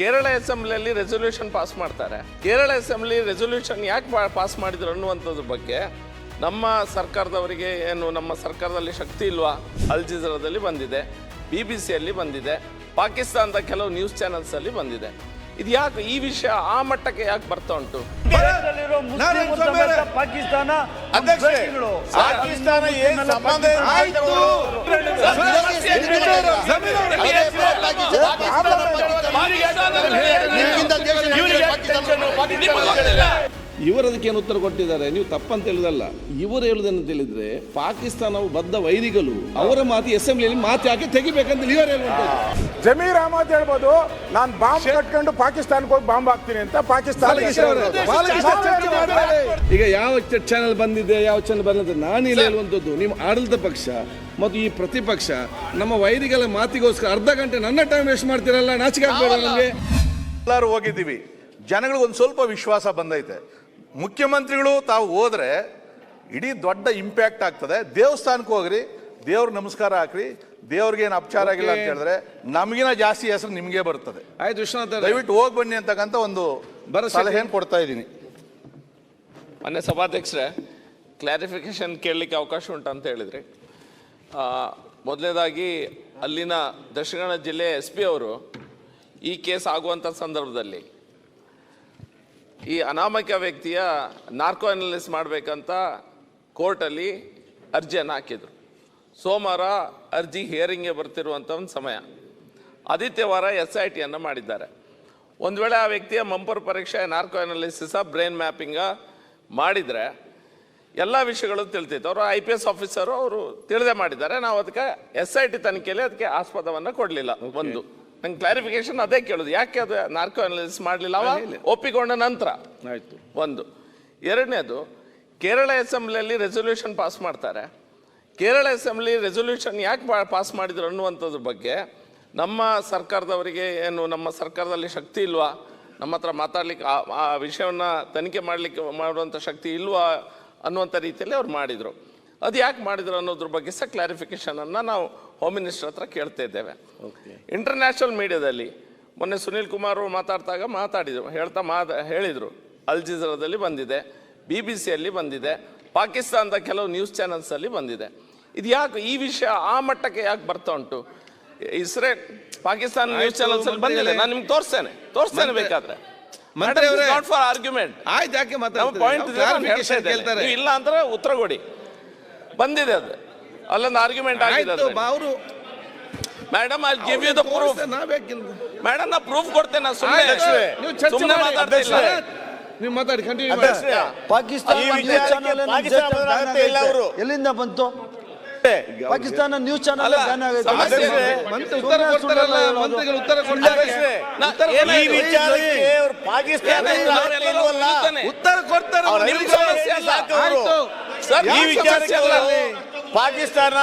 Kerala ಅಸೆಂಬ್ಲಿಯಲ್ಲಿ resolution pass ಮಾಡ್ತಾರೆ. Kerala assembly resolution ಯಾಕೆ pass ಮಾಡಿದ್ರು ಅನ್ನುವಂಥದ್ರ ಬಗ್ಗೆ ನಮ್ಮ ಸರ್ಕಾರದವರಿಗೆ ಏನು ನಮ್ಮ ಸರ್ಕಾರದಲ್ಲಿ ಶಕ್ತಿ ಇಲ್ವಾ? ಅಲ್ ಜೀಜರಾದಲ್ಲಿ ಬಂದಿದೆ ಬಿ ಬಿ ಸಿಯಲ್ಲಿ ಬಂದಿದೆ ಪಾಕಿಸ್ತಾನದ ಕೆಲವು ನ್ಯೂಸ್ ಚಾನೆಲ್ಸಲ್ಲಿ ಬಂದಿದೆ. ಇದು ಯಾಕೆ ಈ ವಿಷಯ ಆ ಮಟ್ಟಕ್ಕೆ ಯಾಕೆ ಬರ್ತಾ ಉಂಟು? ಪಾಕಿಸ್ತಾನ. ಪಾಕಿಸ್ತಾನ ಏನ್ ಸಂಬಂಧ ಇಲ್ಲ ಆಯ್ತು. ಇವರು ಏನು ಉತ್ತರ ಕೊಟ್ಟಿದ್ದಾರೆ? ನೀವು ತಪ್ಪಂತ ಹೇಳುದಲ್ಲ. ಇವರು ಹೇಳುದನ್ನು ತಿಳಿದ್ರೆ ಪಾಕಿಸ್ತಾನವು ಬದ್ಧ ವೈರಿಗಳು ಅವರ ಮಾತು ಅಸೆಂಬ್ಲಿಯಲ್ಲಿ ಮಾತು ಯಾಕೆ ತೆಗಿಬೇಕಂತ ಇವರು ಹೇಳುವಂತ ಜಮೀರ್ ಅಹಮದ್ ಹೇಳ್ಬೋದು ನಾನು ಬಾಂಬ್ ಕಟ್ಕೊಂಡು ಪಾಕಿಸ್ತಾನಕ್ಕೆ ಹೋಗಿ ಬಾಂಬ್ ಹಾಕ್ತೀನಿ ಅಂತ ಪಾಕಿಸ್ತಾನ. ಈಗ ಯಾವ ಚಾನೆಲ್ ಬಂದಿದೆ ಯಾವ ಚಾನೆಲ್ ಬಂದಿದೆ ನಾನು ಇಲ್ಲಿ ಹೇಳುವಂಥದ್ದು ನಿಮ್ಮ ಆಡಳಿತ ಪಕ್ಷ ಮತ್ತು ಈ ಪ್ರತಿಪಕ್ಷ ನಮ್ಮ ವೈರಿಗಳ ಮಾತಿಗೋಸ್ಕರ ಅರ್ಧ ಗಂಟೆ ನನ್ನ ಟೈಮ್ ವೇಸ್ಟ್ ಮಾಡ್ತೀರಲ್ಲ ನಾಚಿಕೆ ಆಗ್ಬೇಡ ನಮಗೆ. ಎಲ್ಲರೂ ಹೋಗಿದ್ದೀವಿ. ಜನಗಳಿಗೆ ಒಂದು ಸ್ವಲ್ಪ ವಿಶ್ವಾಸ ಬಂದೈತೆ. ಮುಖ್ಯಮಂತ್ರಿಗಳು ತಾವು ಹೋದರೆ ಇಡೀ ದೊಡ್ಡ ಇಂಪ್ಯಾಕ್ಟ್ ಆಗ್ತದೆ. ದೇವಸ್ಥಾನಕ್ಕೆ ಹೋಗ್ರಿ ದೇವ್ರಿಗೆ ನಮಸ್ಕಾರ ಹಾಕ್ರಿ ದೇವ್ರಿಗೆ ಏನು ಅಪಚಾರ ಆಗಿಲ್ಲ ಅಂತ ಹೇಳಿದ್ರೆ ನಮಗಿನ ಜಾಸ್ತಿ ಹೆಸರು ನಿಮಗೆ ಬರ್ತದೆ. ಆಯ್ತು ವಿಶ್ವನಾಥ್ ಅವರೇ. ದಯವಿಟ್ಟು ಹೋಗಿ ಬನ್ನಿ ಅಂತಕ್ಕಂಥ ಒಂದು ಬರ ಸಲಹೆಯನ್ನು ಕೊಡ್ತಾ ಇದ್ದೀನಿ. ಮೊನ್ನೆ ಸಭಾಧ್ಯಕ್ಷರೇ ಕ್ಲಾರಿಫಿಕೇಶನ್ ಕೇಳಲಿಕ್ಕೆ ಅವಕಾಶ ಉಂಟು ಅಂತ ಹೇಳಿದ್ರಿ ಮೊದಲನೇದಾಗಿ ಅಲ್ಲಿನ ದಕ್ಷಿಣ ಜಿಲ್ಲೆ ಎಸ್ ಪಿ ಅವರು ಈ ಕೇಸ್ ಆಗುವಂಥ ಸಂದರ್ಭದಲ್ಲಿ ಈ ಅನಾಮಕ ವ್ಯಕ್ತಿಯ ನಾರ್ಕೋ ಅನಾಲಿಸ್ ಮಾಡಬೇಕಂತ ಕೋರ್ಟಲ್ಲಿ ಅರ್ಜಿಯನ್ನು ಹಾಕಿದರು. ಸೋಮವಾರ ಅರ್ಜಿ ಹಿಯರಿಂಗ್ಗೆ ಬರ್ತಿರುವಂಥ ಒಂದು ಸಮಯ. ಆದಿತ್ಯವಾರ ಎಸ್ ಐ ಟಿಯನ್ನು ಮಾಡಿದ್ದಾರೆ. ಒಂದು ವೇಳೆ ಆ ವ್ಯಕ್ತಿಯ ಮಂಪರ್ ಪರೀಕ್ಷೆ ನಾರ್ಕೋ ಅನಾಲಿಸಿಸ ಬ್ರೈನ್ ಮ್ಯಾಪಿಂಗ ಮಾಡಿದರೆ ಎಲ್ಲ ವಿಷಯಗಳು ತಿಳ್ತಿತ್ತು ಅವರು ಐ ಪಿ ಎಸ್ ಆಫೀಸರು ಅವರು ತಿಳಿದೇ ಮಾಡಿದ್ದಾರೆ. ನಾವು ಅದಕ್ಕೆ ಎಸ್ ಐ ಟಿ ತನಿಖೆಯಲ್ಲಿ ಅದಕ್ಕೆ ಆಸ್ಪದವನ್ನು ಕೊಡಲಿಲ್ಲ ಒಂದು. ನಂಗೆ ಕ್ಲಾರಿಫಿಕೇಶನ್ ಅದೇ ಕೇಳೋದು. ಯಾಕೆ ಅದು ನಾರ್ಕೋ ಅನಾಲಿಸಿಸ್ ಮಾಡಲಿಲ್ಲ? ಅವ ಒಪ್ಪಿಕೊಂಡ ನಂತರ. ಆಯಿತು. ಒಂದು. ಎರಡನೇದು ಕೇರಳ ಅಸೆಂಬ್ಲಿಯಲ್ಲಿ ರೆಸೊಲ್ಯೂಷನ್ ಪಾಸ್ ಮಾಡ್ತಾರೆ. ಕೇರಳ ಅಸೆಂಬ್ಲಿ ರೆಸೊಲ್ಯೂಷನ್ ಯಾಕೆ ಪಾಸ್ ಮಾಡಿದ್ರು ಅನ್ನುವಂಥದ್ರ ಬಗ್ಗೆ ನಮ್ಮ ಸರ್ಕಾರದವರಿಗೆ ಏನು ನಮ್ಮ ಸರ್ಕಾರದಲ್ಲಿ ಶಕ್ತಿ ಇಲ್ವಾ? ನಮ್ಮ ಹತ್ರ ಮಾತಾಡ್ಲಿಕ್ಕೆ ಆ- ಆ ವಿಷಯವನ್ನು ತನಿಖೆ ಮಾಡಲಿಕ್ಕೆ ಮಾಡುವಂಥ ಶಕ್ತಿ ಇಲ್ವಾ? ಅನ್ನುವಂಥ ರೀತಿಯಲ್ಲಿ ಅವ್ರು ಮಾಡಿದರು. ಅದು ಯಾಕೆ ಮಾಡಿದ್ರು ಅನ್ನೋದ್ರ ಬಗ್ಗೆ ಸಹ ಕ್ಲಾರಿಫಿಕೇಷನನ್ನು ನಾವು ಹೋಮ್ ಮಿನಿಸ್ಟರ್ ಹತ್ರ ಕೇಳ್ತಾ ಇದ್ದೇವೆ. ಇಂಟರ್ನ್ಯಾಷನಲ್ ಮೀಡಿಯಾದಲ್ಲಿ ಮೊನ್ನೆ ಸುನೀಲ್ ಕುಮಾರ್ ಅವರು ಮಾತಾಡ್ತಾಗ ಮಾತಾಡಿದರು ಹೇಳ್ತಾ ಮಾತ ಹೇಳಿದರು. ಅಲ್ ಜೀಜರಾದಲ್ಲಿ ಬಂದಿದೆ ಬಿ ಬಿ ಸಿಯಲ್ಲಿ ಬಂದಿದೆ ಪಾಕಿಸ್ತಾನದ ಕೆಲವು ನ್ಯೂಸ್ ಚಾನಲ್ಸಲ್ಲಿ ಬಂದಿದೆ. ಇದು ಯಾಕೆ ಈ ವಿಷಯ ಆ ಮಟ್ಟಕ್ಕೆ ಯಾಕೆ ಬರ್ತಾ ಉಂಟು? ಇಸ್ರೇಲ್ ಪಾಕಿಸ್ತಾನ ನ್ಯೂಸ್ ಚಾನಲ್ಸಲ್ಲಿ ಬಂದಿದೆ ನಾನು ನಿಮ್ಗೆ ತೋರಿಸ್ತೇನೆ ತೋರಿಸ್ತೇನೆ ಬೇಕಾದ್ರೆ. ಮಂತ್ರಿ ಅವರೇ. ನಾಟ್ ಫಾರ್ ಆರ್ಗ್ಯುಮೆಂಟ್ ಆಯ್ತು ಯಾಕೆ ನಮ್ಮ ಮಾತಾಡ್ತೀರಿ? ಪಾಯಿಂಟ್ ಹೇಳ್ತಾರೆ ಇಲ್ಲ ಅಂದ್ರೆ ಉತ್ತರ ಕೊಡಿ. ಬಂದಿದೆ ಅದು. ಅಲ್ಲೊಂದು ಆರ್ಗ್ಯುಮೆಂಟ್ ಆಗಿದೆ ಅವರು madam I give you the proof madam ನಾ ಪ್ರೂಫ್ ಕೊಡ್ತೇನೆ ನಾ ಸುಮ್ಮನೆ ಅಧ್ಯಕ್ಷರೇ, ನೀವು ಚರ್ಚೆ ಸುಮ್ಮನೆ ಮಾಡಿ. ಮಾತಾಡ್ತಿಲ್ಲ ನೀವು ಮಾತಾಡಿ ಕಂಟಿನ್ಯೂ ಮಾಡಿ. ಪಾಕಿಸ್ತಾನ. ಎಲ್ಲಿಂದ ಬಂತು? ಪಾಕಿಸ್ತಾನ ನ್ಯೂಸ್ ಚಾನಲ್ ಬ್ಯಾನ್ ಆಗೈತೆ. ಉತ್ತರ ಕೊಡ್ತಾರಲ್ಲ ಮಂತ್ರಿಗಳು ಉತ್ತರ ಉತ್ತರ ಈ ವಿಚಾರಕ್ಕೆ ಅವ್ರು ಪಾಕಿಸ್ತಾನ? ಉತ್ತರ ಕೊಡ್ತಾರೆ ಸಮಸ್ಯೆ ಸಾಕು ಅವರು. ಆಯ್ತು. ಸರ್ ಈ ವಿಚಾರಕ್ಕೆ ಪಾಕಿಸ್ತಾನ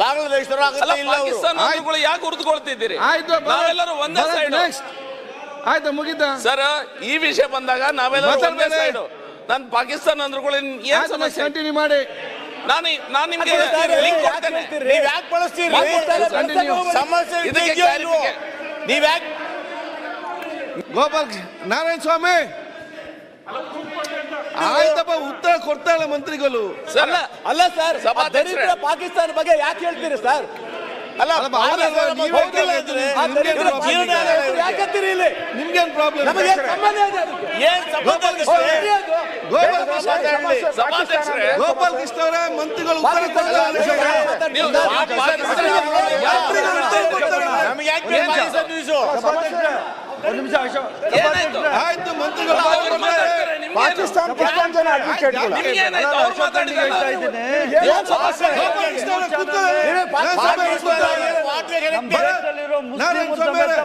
ಬಾಂಗ್ಲಾದೇಶರು ಆಗುತ್ತೆ ಇಲ್ಲ ಅವರು? ಪಾಕಿಸ್ತಾನ ಅಂದ್ರುಗಳು ಯಾಕೆ ಆಯ್ತು ನಾವೆಲ್ಲರೂ ಒಂದೇ ಸೈಡ್. ಆಯ್ತು ಮುಗಿತ? ಸರ್ ಈ ವಿಷಯ ಬಂದಾಗ ನಾವೆಲ್ಲರೂ ಒಂದೇ. ಸೈಡ್ ನಾನು ಪಾಕಿಸ್ತಾನ ಅಂದ್ರುಗಳು ಏನು ಸಮಸ್ಯೆ? ಕಂಟಿನ್ಯೂ ಮಾಡಿ. ನಾನು ನಾನು ನಿಮ್ಗೆ ಲಿಂಕ್ ಕೊಡ್ತೇನೆ. ನೀವ್ ಯಾಕೆ ಬಳಸ್ತೀರಿ. ಸಮಸ್ಯೆ ನೀವು ಯಾಕೆ ಗೋಪಾಲ್ ನಾರಾಯಣ ಸ್ವಾಮಿ. ಆಯ್ತಪ್ಪ ಉತ್ತರ ಕೊಡ್ತಾಳೆ ಮಂತ್ರಿಗಳು. ಅಲ್ಲ ಅಲ್ಲ ಸರ್ ಪಾಕಿಸ್ತಾನ ಬಗ್ಗೆ ಯಾಕೆ ಹೇಳ್ತೀರಿ ಸರ್? ಅಲ್ಲ ಯಾಕಂತೀರಿ ಇಲ್ಲಿ? ನಿಮ್ಗೇನ್ ಪ್ರಾಬ್ಲಮ್ ನಮಗೆ ಸಂಬಂಧ ಇದೆ ಅದಕ್ಕೆ. ಏನ್ ಸಂಬಂಧ ಇದೆ? ಗೋಪಾಲ್ ಕೃಷ್ಣ ಅವರ ಸಭಾಧ್ಯಕ್ಷರೇ. ಗೋಪಾಲ್ ಕೃಷ್ಣ ಅವರೇ ಮಂತ್ರಿಗಳು ನಮಗೆ ಯಾಕೆ? ಒಂದು ನಿಮಿಷ ಅಶೋಕ್. ಆಯ್ತು ಮಂತ್ರಿಗಳು? ಪಾಕಿಸ್ತಾನ ಎಷ್ಟೊಂದು ಜನ ಅಡ್ವೊಕೇಟ್. ಪಾಕಿಸ್ತಾನ.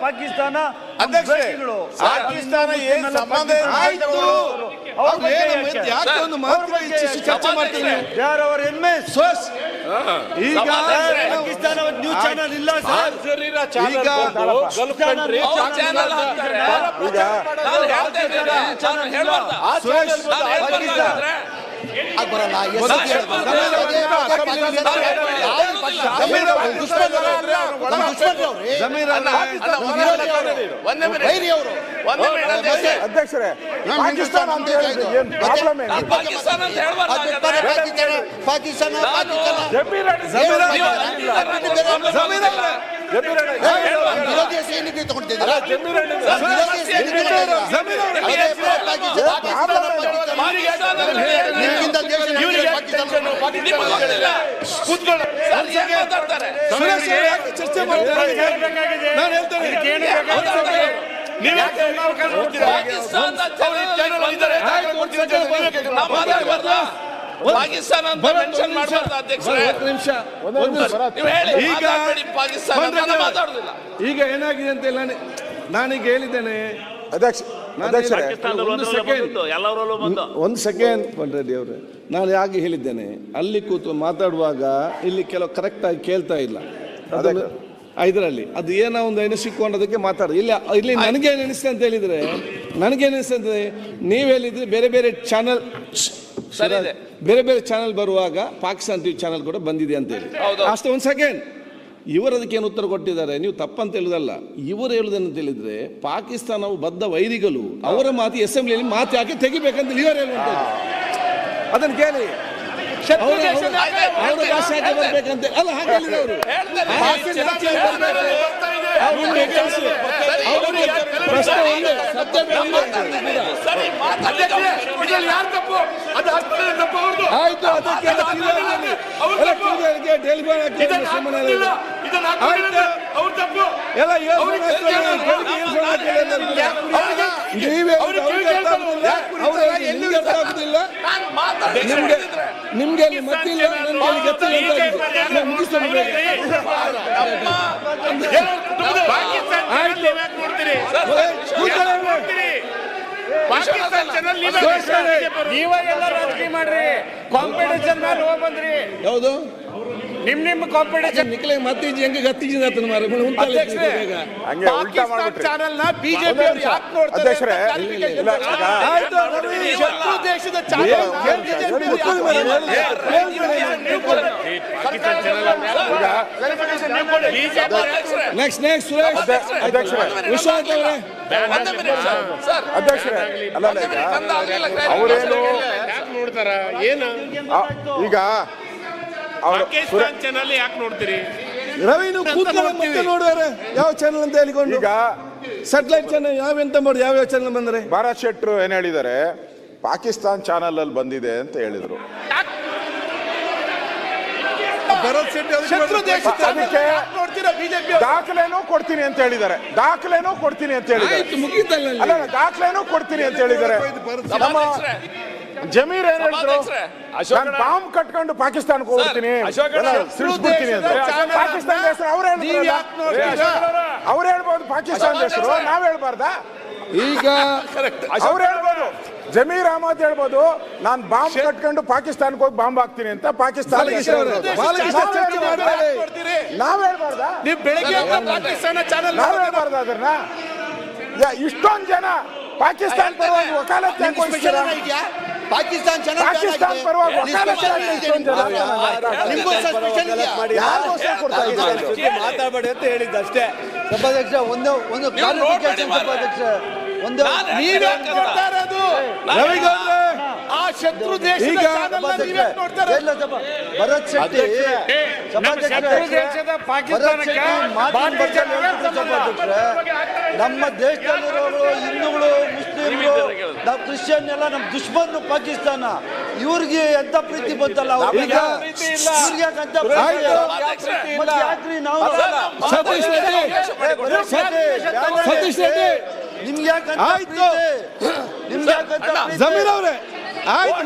ಪಾಕಿಸ್ತಾನ. ಪಾಕಿಸ್ತಾನ ಏನ್ ಸಂಬಂಧ ಯಾಕೆ? ಒಂದು ಚರ್ಚೆ ಮಾಡ್ತೀನಿ. ಈಗ ಪಾಕಿಸ್ತಾನ ಚಾನೆಲ್ ಇಲ್ಲ ಸರ್ ಅವ್ರು ಚಾನಲ್ ಹಾಕ್ತಾರೆ ನಾನು ಹೇಳ್ತಾ ಇದ್ದೇನೆ ನಾನು ಸುರೇಶ್ ನಾನು ಹೇಳ್ಬಾರ್ದ ಬರಲ್ಲ. ಪದೇ ಪದೇ ಪಾಕಿಸ್ತಾನ ದುಶ್ಮನರು ಅವ್ರು. ಜಮೀರ್ ಅಲ್ಲ, ಒಂದೇ. ಮಿನಿಟ್. ಅಧ್ಯಕ್ಷರೇ ಪಾಕಿಸ್ತಾನ ಅಂತ ಹೇಳಿದ್ರೆ ಏನ್ ಪ್ರಾಬ್ಲಮ್ ಏನು ಪಾಕಿಸ್ತಾನ ಅಂತ ಪಾಕಿಸ್ತಾನ ಜಮೀರ್ ತಗೊಂಡಿದ್ದೀರಾ? ಸುರೇಶ್ ಅವ್ರೆ, ಚರ್ಚೆ ಮಾಡ್ತಾರೆ? ನಾನು ಹೇಳ್ತೇನೆ. ಪಾಕಿಸ್ತಾನ ಅಂತ ಮೆನ್ಷನ್. ಮಾಡಬಾರ್ದು ಅಧ್ಯಕ್ಷರೇ? ನಿಮಿಷ. ಒಂದು ನಿಮಿಷ. ನೀವು ಹೇಳಿ ಈಗ ಪಾಕಿಸ್ತಾನ ಮಾತಾಡುದಿಲ್ಲ. ಈಗ ಏನಾಗಿದೆ ಅಂತ ಹೇಳಿ ನಾನು ನಾನೀಗ ಹೇಳಿದ್ದೇನೆ. ಅಧ್ಯಕ್ಷ. ಒಂದು ಸೆಕೆಂಡ್ ಒಂದು ಸೆಕೆಂಡ್ ರೆಡ್ಡಿ ಅವರೇ. ನಾನು ಯಾಕೆ ಹೇಳಿದ್ದೇನೆ? ಅಲ್ಲಿ ಕೂತು ಮಾತಾಡುವಾಗ ಇಲ್ಲಿ ಕೆಲವು ಕರೆಕ್ಟಾಗಿ ಕೇಳ್ತಾ ಇಲ್ಲ. ಇದರಲ್ಲಿ ಅದು ಏನೋ ಒಂದು ಎಣಿಸಿಕೊಂಡದಕ್ಕೆ ಮಾತಾಡ. ಇಲ್ಲ ಇಲ್ಲಿ ನನಗೆ ಎನಿಸ್ತದೆ ಅಂತ ಹೇಳಿದರೆ ನನಗೆ ಎನಿಸ್ತದೆ ನೀವು ಹೇಳಿದ್ರೆ ಬೇರೆ ಬೇರೆ ಚಾನಲ್. ಬೇರೆ ಬೇರೆ ಚಾನಲ್ ಬರುವಾಗ ಪಾಕಿಸ್ತಾನ್ ಟಿವಿ ಚಾನಲ್ ಕೂಡ ಬಂದಿದೆ ಅಂತ ಹೇಳಿ. ಹೌದು. ಅಷ್ಟೇ ಒಂದು ಸೆಕೆಂಡ್ ಇವರು ಅದಕ್ಕೇನು ಉತ್ತರ ಕೊಟ್ಟಿದ್ದಾರೆ? ನೀವು ತಪ್ಪಂತ ಹೇಳುದಲ್ಲ. ಇವರು ಹೇಳುದನ್ನು ಹೇಳಿದ್ರೆ ಪಾಕಿಸ್ತಾನವು ಬದ್ಧ ವೈರಿಗಳು ಅವರ ಮಾತು ಅಸೆಂಬ್ಲಿಯಲ್ಲಿ ಮಾತು ಯಾಕೆ ತೆಗಿಬೇಕಂತ ಇವರು ಹೇಳುವಂತ ಅದನ್ನು ಕೇಳಿ. ಅವ್ರ- ದೇಶದ ಅವ್ರ ಭಾಷೆ ಯಾಕೆ ಬರ್ಬೇಕಂತ. ಅಲ್ಲ ಹಾಗೆ ಹೇಳಿದ್ರು ಅವರು. ಭಾಷೆ ಯಾಕೆ ಬರ್ಬೇಕು? ಪ್ರಶ್ನೆ ಒಂದೇ, ಸಬ್ಜೆಕ್ಟ್ ಆಯ್ತು ಅದಕ್ಕೆ ಡೆಲಿವರಿ ಹಾಕಿದ್ರೆ ಎಲ್ಲ ನಿಮ್ಗೆ ನಿಮ್ಗೆ ಅಲ್ಲಿ ಮತ್ತಿಲ್ಲ. ನನಗೆ ಗೊತ್ತಿಲ್ಲ ಅಂತ. ಏ, ಕೂತ್ಕೊಳ್ಳಿ. ನೀವೆಲ್ಲ ರಾಜಕೀಯ ಮಾಡ್ರಿ. ಕಾಂಪಿಟೇಷನ್ ಮೇಲೆ ಹೋಗ್ ಬಂದ್ರಿ. ಯಾವುದು? ನಿಮ್ ನಿಮ್ ಕಾಂಪಿಟೇಷನ್ ನಿಕ್ಲೆ ಮತ್ತೆ ಹೆಂಗೆ ಗತ್ತಿಜಿನ ಆತನ ಮಾರ ಮಾಡ್ಬಿಟ್ರಿ ಚಾನೆಲ್ನ ಬಿಜೆಪಿ ಅವರು ಯಾಕೆ ನೋಡ್ತಾರೆ. ಶತ್ರು ದೇಶದ ಚಾನೆಲ್? ನೆಕ್ಸ್ಟ್ ನೆಕ್ಸ್ಟ್ ಸುರೇಶ್ ಅಧ್ಯಕ್ಷರೇ ವಿಶ್ವನಾಥ್ ಅವರೇ ಅಧ್ಯಕ್ಷರೇ ಅಲ್ಲ ಅವರೇನು ಏನು ಈಗ ಪಾಕಿಸ್ತಾನ್ ಚಾನಲ್ ಯಾಕೆ ನೋಡ್ತೀರಿ? ರವಿ ನೀವು ಕೂತ್ಕೊಳ್ಳಿ ಮತ್ತೆ ನೋಡುವಾರೆ. ಯಾವ ಚಾನಲ್ ಅಂತ ಹೇಳಿಕೊಂಡು? ಈಗ ಸ್ಯಾಟಲೈಟ್ ಚಾನಲ್ ಯಾವ ಎಂತ ಮಾಡಿ ಯಾವ ಯಾವ ಚಾನಲ್ ಬಂದ್ರೆ? ಭಾರತ್ ಶೆಟ್ರು ಏನ್ ಹೇಳಿದ್ದಾರೆ? ಪಾಕಿಸ್ತಾನ್ ಚಾನಲ್ ಅಲ್ಲಿ ಬಂದಿದೆ ಅಂತ ಹೇಳಿದ್ರು. ದಾಖಲೆನೂ ಕೊಡ್ತೀನಿ ಅಂತ ಹೇಳಿದ್ದಾರೆ. ದಾಖಲೆನೂ ಕೊಡ್ತೀನಿ ಅಂತ ಹೇಳಿದ್ದಾರೆ. ಆಯ್ತು ಮುಗೀತಲ್ಲ ಅಲ್ಲ. ಅಲ್ಲ, ದಾಖಲೆನೂ ಕೊಡ್ತೀನಿ ಅಂತ ಹೇಳಿದ್ದಾರೆ. ಜಮೀರ್ ಏನ್ ಹೇಳಿದ್ರು? ಸಭಾಧ್ಯಕ್ಷರೇ, ನಾನು ಬಾಂಬ್ ಕಟ್ಕೊಂಡು ಪಾಕಿಸ್ತಾನಕ್ಕೆ ಹೋಗ್ತೀನಿ ಸಿಡಿಸ್ಬಿಡ್ತೀನಿ ಪಾಕಿಸ್ತಾನ ದೇಶ ಅವ್ರು? ಅವ್ರು ಹೇಳ್ಬೋದು ಪಾಕಿಸ್ತಾನ ದೇಶರು ನಾವ್ ಹೇಳ್ಬಾರ್ದ? ಈಗ ಅವ್ರು ಹೇಳ್ಬೋದು. ಜಮೀರ್ ಅಹಮದ್ ಹೇಳ್ಬೋದು ನಾನು ಬಾಂಬ್ ಕಟ್ಕೊಂಡು ಪಾಕಿಸ್ತಾನಕ್ಕೆ ಹೋಗಿ ಬಾಂಬ್ ಹಾಕ್ತೀನಿ ಅಂತ ಪಾಕಿಸ್ತಾನ. ನಾವ್ ಹೇಳ್ಬಾರ್ದಾ? ನೀವು ಬೆಳಗ್ಗೆ ಎದ್ದು ಪಾಕಿಸ್ತಾನ ಚಾನೆಲ್ ನಾವ್ ಹೇಳ್ಬಾರ್ದ ಅದನ್ನ? ಇಷ್ಟೊಂದ್ ಜನ ಪಾಕಿಸ್ತಾನ ಪರವಾಗಿ ವಕಾಲತ್ ಪಾಕಿಸ್ತಾನ್ ಪರವಾಗಿ ಜನ ನಿಮ್ಗೂ ಯಾರು ಕೊಡ್ತಾ ಇದ್ದಾರೆ? ಮಾತಾಡಬೇಡಿ ಅಂತ ಹೇಳಿದ್ದು ಅಷ್ಟೇ. ಸಭಾಧ್ಯಕ್ಷ ಒಂದು ಒಂದು ಕ್ಲಾರಿಫಿಕೇಶನ್. ಸಭಾಧ್ಯಕ್ಷ. ಒಂದು ನೀವೇ ನೋಡ್ತಾ ಇರೋದು? ರವಿಗೌಡ್ರೆ ಆ ಶತ್ರು ದೇಶದ ನೀವ್ ನೋಡ್ತಾರೆ ಭರತ್ ಶೆಟ್ಟಿ ಬಗ್ಗೆ ಹೇಳ್ತಿದ್ರು ಸಭಾಧ್ಯಕ್ಷರೇ ನಮ್ಮ ದೇಶದಲ್ಲಿರೋರು ಹಿಂದೂಗಳು ನಾವು ಕ್ರಿಶ್ಚಿಯನ್ ಎಲ್ಲ ನಮ್ಮ ದುಶ್ಮನ್ ಪಾಕಿಸ್ತಾನ. ಇವ್ರಿಗೆ ಎಂತ ಪ್ರೀತಿ ಬಂತಲ್ಲ ಅವ್ರಿಗೆ. ಯಾಕ್ರಿ ನಾವು ಸತೀಶ್ ರೆಡ್ಡಿ ಸತೀಶ್ ರೆಡ್ಡಿ? ನಿಮ್ಗೆ ಯಾಕಂತ ಆಯ್ತು. ನಿಮ್ಗೆ ಯಾಕಂತ? ಜಮೀರ್ ಅವರೇ ಆಯ್ತು.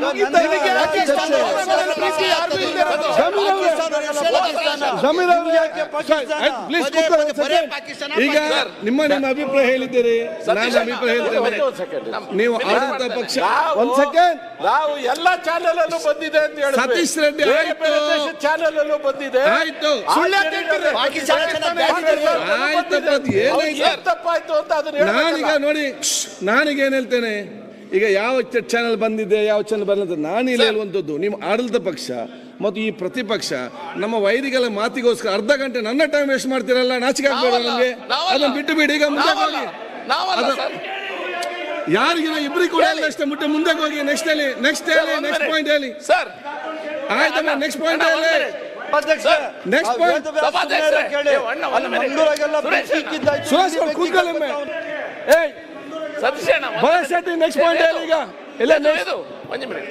ಜಮೀರ್ ಜಮೀರ್ ಈಗ ನಿಮ್ಮ ನಿಮ್ಮ ಅಭಿಪ್ರಾಯ ಹೇಳಿದ್ದೀರಿ. ನಾನು ಅಭಿಪ್ರಾಯ ಹೇಳ್ತೇನೆ. ನೀವು ಆಡಳಿತ ಪಕ್ಷ ಒಂದ್ ಸೆಕೆಂಡ್ ನಾವು ಎಲ್ಲ ಚಾನೆಲ್ ಅಲ್ಲೂ ಬಂದಿದೆ ಅಂತ ಹೇಳಿ ಸತೀಶ್ ರೆಡ್ಡಿ. ಚಾನೆಲ್ ಅಲ್ಲೂ ಬಂದಿದೆ. ಆಯ್ತು. ತಪ್ಪಾಯ್ತು ಅಂತ ಅದನ್ನ ನಾನೀಗ. ನೋಡಿ ನಾನೀಗ ಏನ್ ಹೇಳ್ತೇನೆ? ಈಗ ಯಾವ ಚಾನೆಲ್ ಬಂದಿದೆ ಯಾವ ಚಾನೆಲ್ ಬಂದಿದೆ ನಾನು ಇಲ್ಲಿ ಹೇಳುವಂಥದ್ದು ನಿಮ್ಮ ಆಡಳಿತ ಪಕ್ಷ ಮತ್ತು ಈ ಪ್ರತಿಪಕ್ಷ ನಮ್ಮ ವೈರಿಗಳ ಮಾತಿಗೋಸ್ಕರ ಅರ್ಧ ಗಂಟೆ ನನ್ನ ಟೈಮ್ ವೇಸ್ಟ್ ಮಾಡ್ತೀರಲ್ಲ ನಾಚಿಕೆ ಆಗ್ಬೇಡ ನನಗೆ. ಅದನ್ನ ಬಿಟ್ಟು ಬಿಡಿ ಈಗ ಮುಂದೆ ಹೋಗಿ. ಯಾರಿಗಿನ ಇಬ್ಬರಿಗೆ ಕೂಡ ಇಲ್ಲ ಅಷ್ಟೇ ಮುಟ್ಟೆ ಮುಂದೆ ಹೋಗಿ ನೆಕ್ಸ್ಟ್ ಹೇಳಿ ನೆಕ್ಸ್ಟ್ ಹೇಳಿ ನೆಕ್ಸ್ಟ್ ಪಾಯಿಂಟ್ ಹೇಳಿ ಸರ್. ಆಯ್ತಮ್ಮ ನೆಕ್ಸ್ಟ್ ಪಾಯಿಂಟ್ ಹೇಳಿ ಸುರೇಶ್ ಒಮ್ಮೆ. ಬೆಂಕಿ ಏಯ್. ನೆಕ್ಸ್ಟ್ ಪಾಯಿಂಟ್ ಹೇಳಿ ಈಗ. ಇಲ್ಲ ಒಂದು ಮಿನಿಟ್